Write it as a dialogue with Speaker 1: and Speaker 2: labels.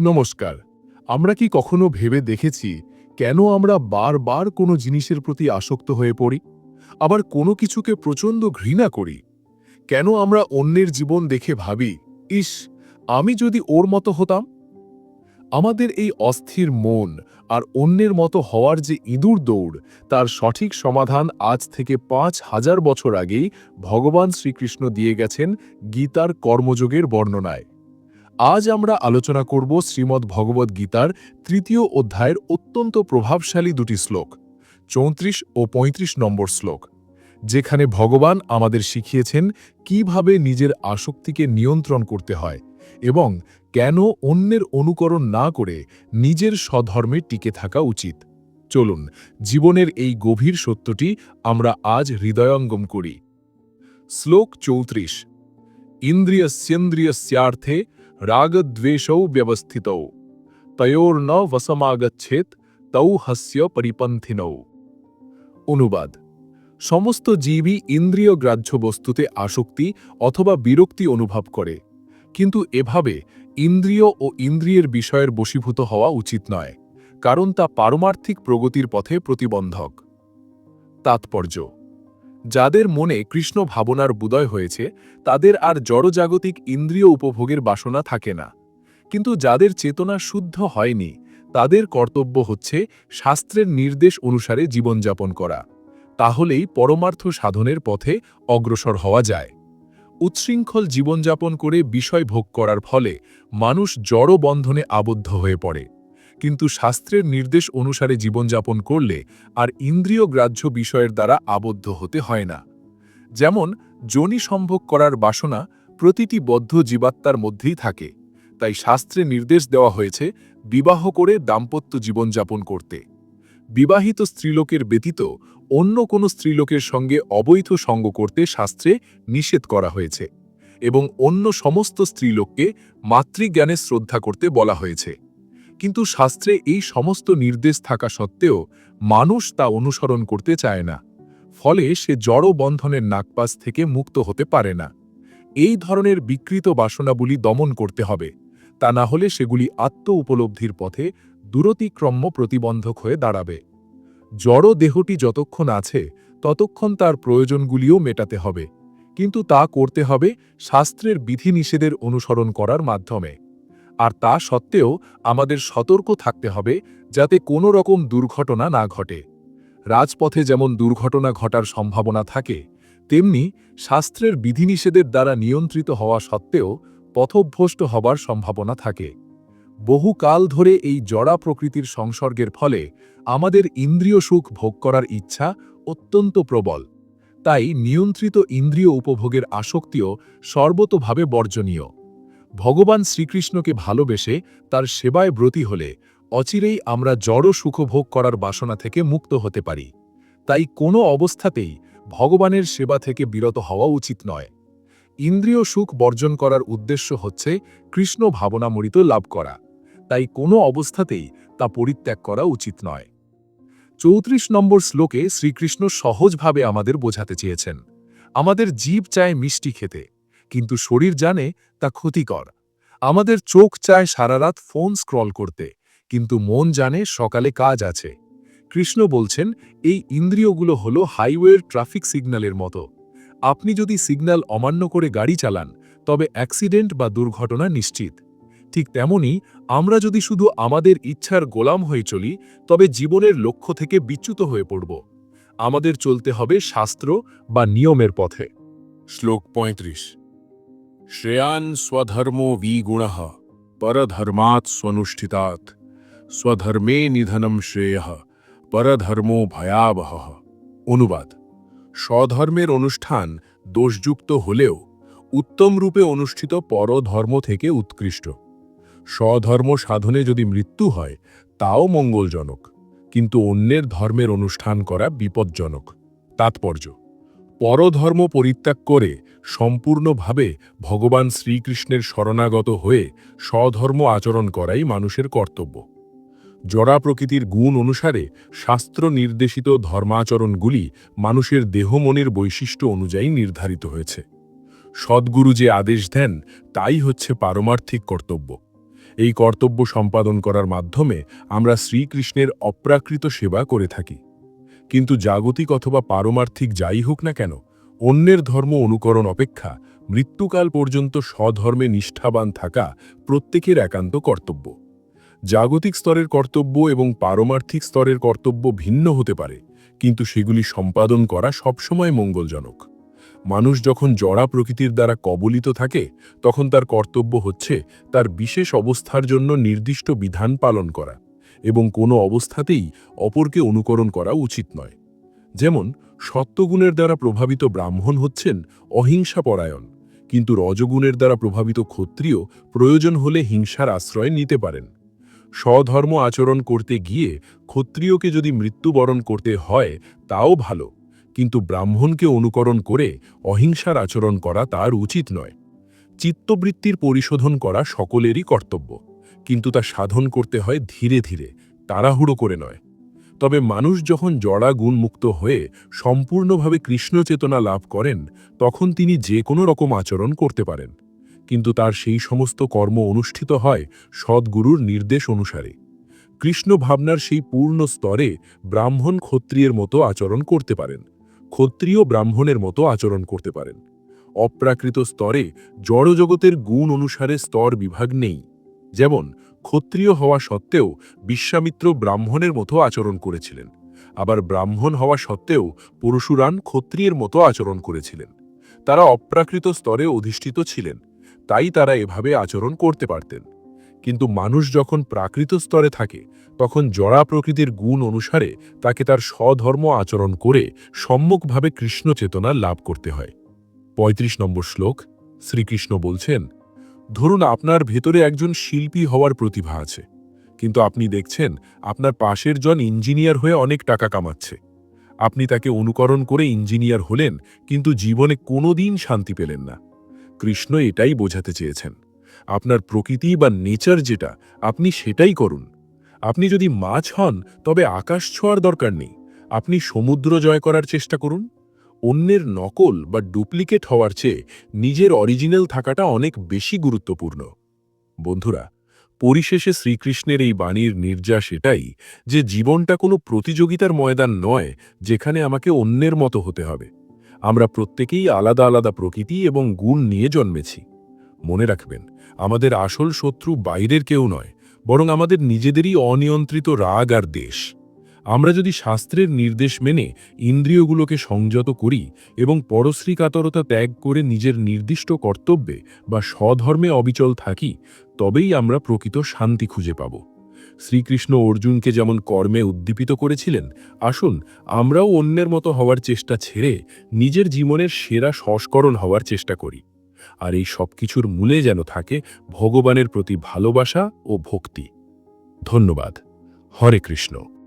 Speaker 1: নমস্কার। আমরা কি কখনো ভেবে দেখেছি কেন আমরা বারবার কোনো জিনিসের প্রতি আসক্ত হয়ে পড়ি? আবার কোনো কিছুকে প্রচণ্ড ঘৃণা করি? কেন আমরা অন্যের জীবন দেখে ভাবি, ইস, আমি যদি ওর মতো হতাম? আমাদের এই অস্থির মন আর অন্যের মতো হওয়ার যে ইঁদুর দৌড়, তার সঠিক সমাধান আজ থেকে পাঁচ হাজার বছর আগেই ভগবান শ্রীকৃষ্ণ দিয়ে গেছেন গীতার কর্মযোগের বর্ণনায়। আজ আমরা আলোচনা করব শ্রীমদ্ ভগবদ গীতার তৃতীয় অধ্যায়ের অত্যন্ত প্রভাবশালী দুটি শ্লোক, চৌত্রিশ ও ৩৫ নম্বর শ্লোক, যেখানে ভগবান আমাদের শিখিয়েছেন কীভাবে নিজের আসক্তিকে নিয়ন্ত্রণ করতে হয় এবং কেন অন্যের অনুকরণ না করে নিজের স্বধর্মে টিকে থাকা উচিত। চলুন, জীবনের এই গভীর সত্যটি আমরা আজ হৃদয়ঙ্গম করি। শ্লোক চৌত্রিশ, ইন্দ্রিয়স্যেন্দ্রিয়স্যার্থে রাগদ্বেষৌ ব্যবস্থিতৌ তয়োর্ন বসমাগচ্ছেত তৌ হস্য পরিপন্থিনৌ অনুবাদ সমস্ত জীবই ইন্দ্রিয় গ্রাহ্য বস্তুতে আসক্তি অথবা বিরক্তি অনুভব করে। কিন্তু এভাবে ইন্দ্রিয় ও ইন্দ্রিয়ের বিষয়ের বশীভূত হওয়া উচিত নয়, কারণ তা পারমার্থিক প্রগতির পথে প্রতিবন্ধক। তাৎপর্য। যাদের মনে কৃষ্ণ ভাবনার বুদয় হয়েছে, তাদের আর জড়জাগতিক ইন্দ্রিয় উপভোগের বাসনা থাকে না। কিন্তু যাদের চেতনা শুদ্ধ হয়নি, তাদের কর্তব্য হচ্ছে শাস্ত্রের নির্দেশ অনুসারে জীবনযাপন করা। তাহলেই পরমার্থ সাধনের পথে অগ্রসর হওয়া যায়। উচ্ছৃঙ্খল জীবনযাপন করে বিষয় ভোগ করার ফলে মানুষ জড় বন্ধনে আবদ্ধ হয়ে পড়ে। কিন্তু শাস্ত্রের নির্দেশ অনুসারে জীবনযাপন করলে আর ইন্দ্রিয় গ্রাহ্য বিষয়ের দ্বারা আবদ্ধ হতে হয় না। যেমন যোনি সম্ভোগ করার বাসনা প্রতিটি বদ্ধ জীবাত্মার মধ্যেই থাকে। তাই শাস্ত্রে নির্দেশ দেওয়া হয়েছে বিবাহ করে দাম্পত্য জীবনযাপন করতে। বিবাহিত স্ত্রীলোকের ব্যতীত অন্য কোনো স্ত্রীলোকের সঙ্গে অবৈধ সঙ্গ করতে শাস্ত্রে নিষেধ করা হয়েছে এবং অন্য সমস্ত স্ত্রীলোককে মাতৃজ্ঞানে শ্রদ্ধা করতে বলা হয়েছে। কিন্তু শাস্ত্রে এই সমস্ত নির্দেশ থাকা সত্ত্বেও মানুষ তা অনুসরণ করতে চায় না, ফলে সে জড় বন্ধনের নাকপাস থেকে মুক্ত হতে পারে না। এই ধরনের বিকৃত বাসনাগুলি দমন করতে হবে, তা না হলে সেগুলি আত্ম উপলব্ধির পথে দূরতিক্রম্য প্রতিবন্ধক হয়ে দাঁড়াবে। জড় দেহটি যতক্ষণ আছে, ততক্ষণ তার প্রয়োজনগুলিও মেটাতে হবে, কিন্তু তা করতে হবে শাস্ত্রের বিধিনিষেধের অনুসরণ করার মাধ্যমে। আর তা সত্ত্বেও আমাদের সতর্ক থাকতে হবে যাতে কোনো রকম দুর্ঘটনা না ঘটে। রাজপথে যেমন দুর্ঘটনা ঘটার সম্ভাবনা থাকে, তেমনি শাস্ত্রের বিধিনিষেধের দ্বারা নিয়ন্ত্রিত হওয়া সত্ত্বেও পথভ্রষ্ট হবার সম্ভাবনা থাকে। বহুকাল ধরে এই জড়া প্রকৃতির সংসর্গের ফলে আমাদের ইন্দ্রিয় সুখ ভোগ করার ইচ্ছা অত্যন্ত প্রবল। তাই নিয়ন্ত্রিত ইন্দ্রিয় উপভোগের আসক্তিও সর্বতোভাবে বর্জনীয়। ভগবান শ্রীকৃষ্ণকে ভালোবেসে তার সেবায় ব্রতী হলে অচিরেই আমরা জড় সুখভোগ করার বাসনা থেকে মুক্ত হতে পারি। তাই কোনো অবস্থাতেই ভগবানের সেবা থেকে বিরত হওয়া উচিত নয়। ইন্দ্রিয় সুখ বর্জন করার উদ্দেশ্য হচ্ছে কৃষ্ণ ভাবনামৃত লাভ করা। তাই কোনো অবস্থাতেই তা পরিত্যাগ করা উচিত নয়। চৌত্রিশ নম্বর শ্লোকে শ্রীকৃষ্ণ সহজভাবে আমাদের বোঝাতে চেয়েছেন। আমাদের জীব চায় মিষ্টি খেতে। কিন্তু শরীর জানে তা ক্ষতিকর। আমাদের চোখ চায় সারা রাত ফোন স্ক্রল করতে, কিন্তু মন জানে সকালে কাজ আছে। কৃষ্ণ বলছেন, এই ইন্দ্রিয়গুলো হল হাইওয়ের ট্রাফিক সিগন্যালের মতো। আপনি যদি সিগন্যাল অমান্য করে গাড়ি চালান, তবে অ্যাক্সিডেন্ট বা দুর্ঘটনা নিশ্চিত। ঠিক তেমনি, আমরা যদি শুধু আমাদের ইচ্ছার গোলাম হয়ে চলি, তবে জীবনের লক্ষ্য থেকে বিচ্যুত হয়ে পড়ব। আমাদের চলতে হবে শাস্ত্র বা নিয়মের পথে।
Speaker 2: শ্লোক পঁয়ত্রিশ। श्रेयान् स्वधर्मो विगुणः परधर्मात् स्वनुष्ठितात् स्वधर्मे निधनं श्रेयः পরধর্ম ভয়াবহ অনুবাদ স্বধর্মের অনুষ্ঠান দোষযুক্ত হলেও উত্তম রূপে অনুষ্ঠিত পরধর্ম থেকে উৎকৃষ্ট স্বধর্ম সাধনে যদি মৃত্যু হয় তাও মঙ্গলজনক কিন্তু অন্যের ধর্মের অনুষ্ঠান করা বিপজ্জনক তাৎপর্য পরধর্ম পরিত্যাগ করে সম্পূর্ণভাবে ভগবান শ্রীকৃষ্ণের শরণাগত হয়ে স্বধর্ম আচরণ করাই মানুষের কর্তব্য। জরা প্রকৃতির গুণ অনুসারে শাস্ত্র নির্দেশিত ধর্মাচরণগুলি মানুষের দেহমনের বৈশিষ্ট্য অনুযায়ী নির্ধারিত হয়েছে। সদ্গুরু যে আদেশ দেন, তাই হচ্ছে পারমার্থিক কর্তব্য। এই কর্তব্য সম্পাদন করার মাধ্যমে আমরা শ্রীকৃষ্ণের অপ্রাকৃত সেবা করে থাকি। কিন্তু জাগতিক অথবা পারমার্থিক যাই হোক না কেন, অন্যের ধর্ম অনুকরণ অপেক্ষা মৃত্যুকাল পর্যন্ত স্বধর্মে নিষ্ঠাবান থাকা প্রত্যেকের একান্ত কর্তব্য। জাগতিক স্তরের কর্তব্য এবং পারমার্থিক স্তরের কর্তব্য ভিন্ন হতে পারে, কিন্তু সেগুলি সম্পাদন করা সবসময় মঙ্গলজনক। মানুষ যখন জড়া প্রকৃতির দ্বারা কবলিত থাকে, তখন তার কর্তব্য হচ্ছে তার বিশেষ অবস্থার জন্য নির্দিষ্ট বিধান পালন করা। এবং কোনো অবস্থাতেই অপরকে অনুকরণ করা উচিত নয়। যেমন, সত্যগুণের দ্বারা প্রভাবিত ব্রাহ্মণ হচ্ছেন অহিংসা পরায়ণ কিন্তু রজগুণের দ্বারা প্রভাবিত ক্ষত্রিয় প্রয়োজন হলে হিংসার আশ্রয় নিতে পারেন। স্বধর্ম আচরণ করতে গিয়ে ক্ষত্রিয়কে যদি মৃত্যুবরণ করতে হয়, তাও ভালো, কিন্তু ব্রাহ্মণকে অনুকরণ করে অহিংসার আচরণ করা তার উচিত নয়। চিত্তবৃত্তির পরিশোধন করা সকলেরই কর্তব্য। কিন্তু তা সাধন করতে হয় ধীরে ধীরে, তাড়াহুড়ো করে নয়। তবে মানুষ যখন জড়া গুণমুক্ত হয়ে সম্পূর্ণভাবে কৃষ্ণ চেতনা লাভ করেন, তখন তিনি যে কোনো রকম আচরণ করতে পারেন। কিন্তু তার সেই সমস্ত কর্ম অনুষ্ঠিত হয় সদ্গুরুর নির্দেশ অনুসারে। কৃষ্ণ ভাবনার সেই পূর্ণ স্তরে ব্রাহ্মণ ক্ষত্রিয়ের মতো আচরণ করতে পারেন, ক্ষত্রিয় ব্রাহ্মণের মতো আচরণ করতে পারেন। অপ্রাকৃত স্তরে জড়জগতের গুণ অনুসারে স্তর বিভাগ নেই। যেমন ক্ষত্রিয় হওয়া সত্ত্বেও বিশ্বামিত্র ব্রাহ্মণের মতো আচরণ করেছিলেন। আবার ব্রাহ্মণ হওয়া সত্ত্বেও পরশুরান ক্ষত্রিয়ের মতো আচরণ করেছিলেন। তারা অপ্রাকৃত স্তরে অধিষ্ঠিত ছিলেন, তাই তারা এভাবে আচরণ করতে পারতেন। কিন্তু মানুষ যখন প্রাকৃত স্তরে থাকে, তখন জড়া প্রকৃতির গুণ অনুসারে তাকে তার স্বধর্ম আচরণ করে সম্মুখভাবে কৃষ্ণ চেতনা লাভ করতে হয়। ৩৫ নম্বর শ্লোক, শ্রীকৃষ্ণ বলছেন ধরুন আপনার ভেতরে একজন শিল্পী হওয়ার প্রতিভা আছে, কিন্তু আপনি দেখছেন আপনার পাশের জন ইঞ্জিনিয়ার হয়ে অনেক টাকা কামাচ্ছে। আপনি তাকে অনুকরণ করে ইঞ্জিনিয়ার হলেন, কিন্তু জীবনে কোনোদিন শান্তি পেলেন না। কৃষ্ণ এটাই বোঝাতে চেয়েছেন, আপনার প্রকৃতি বা নেচার যেটা, আপনি সেটাই করুন। আপনি যদি মাছ হন, তবে আকাশ ছোঁয়ার দরকার নেই। আপনি সমুদ্র জয় করার চেষ্টা করুন। অন্যের নকল বা ডুপ্লিকেট হওয়ার চেয়ে নিজের অরিজিনাল থাকাটা অনেক বেশি গুরুত্বপূর্ণ। বন্ধুরা, পরিশেষে শ্রীকৃষ্ণের এই বাণীর নির্যাস এটাই যে জীবনটা কোনো প্রতিযোগিতার ময়দান নয় যেখানে আমাকে অন্যের মতো হতে হবে। আমরা প্রত্যেকেই আলাদা আলাদা প্রকৃতি এবং গুণ নিয়ে জন্মেছি। মনে রাখবেন, আমাদের আসল শত্রু বাইরের কেউ নয়, বরং আমাদের নিজেদেরই অনিয়ন্ত্রিত রাগ আর দেশ। আমরা যদি শাস্ত্রের নির্দেশ মেনে ইন্দ্রিয়গুলোকে সংযত করি এবং পরশ্রীকাতরতা ত্যাগ করে নিজের নির্দিষ্ট কর্তব্যে বা স্বধর্মে অবিচল থাকি, তবেই আমরা প্রকৃত শান্তি খুঁজে পাব। শ্রীকৃষ্ণ অর্জুনকে যেমন কর্মে উদ্দীপিত করেছিলেন, আসুন আমরাও অন্যের মতো হওয়ার চেষ্টা ছেড়ে নিজের জীবনের সেরা সংস্করণ হওয়ার চেষ্টা করি। আর এই সব কিছুর মূলে যেন থাকে ভগবানের প্রতি ভালোবাসা ও ভক্তি। ধন্যবাদ। হরে কৃষ্ণ।